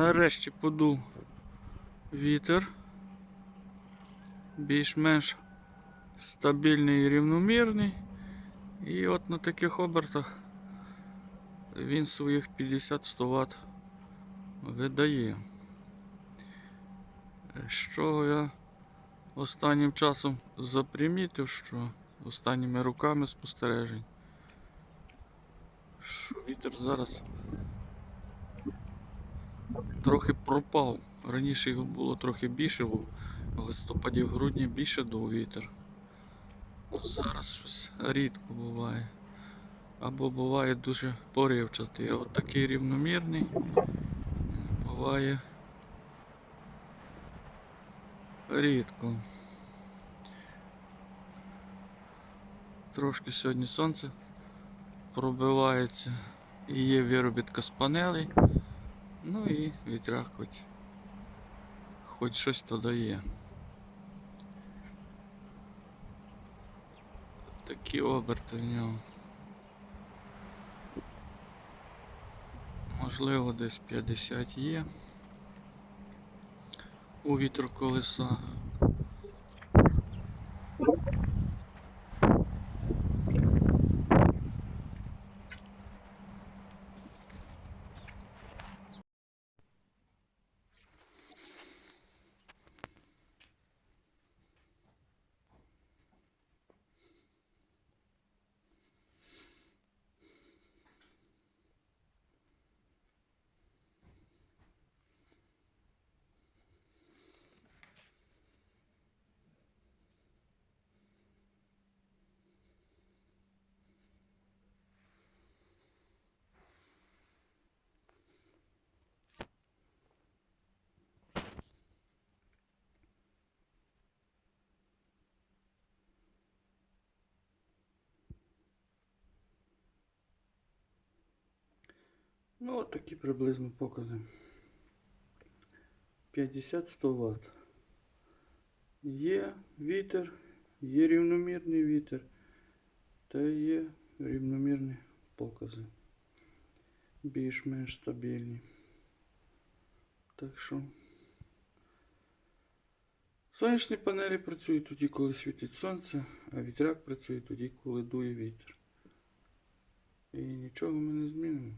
Нарешті подув вітер. Більш-менш стабільний і рівномірний. І от на таких обертах він своїх 50-100 Вт видає. Що я останнім часом запримітив, що останніми роками спостережень, що вітер зараз трохи пропав. Раніше його було трохи більше, бо в листопаді, в грудні більше дув вітер. Зараз щось рідко буває. Або буває дуже поривчатий. А от такий рівномірний буває рідко. Трошки сьогодні сонце пробивається і є виробітка з панелей. Ну і вітряк хоч, хоч щось то дає. Такі оберти в нього. Можливо, десь 50 є. У вітру колеса. Ну, от такі приблизно покази. 50-100 Вт. Є вітер, є рівномірний вітер, та є рівномірні покази. Більш-менш стабільні. Так що. Сонячні панелі працюють тоді, коли світить сонце, а вітряк працює тоді, коли дує вітер. І нічого ми не змінимо.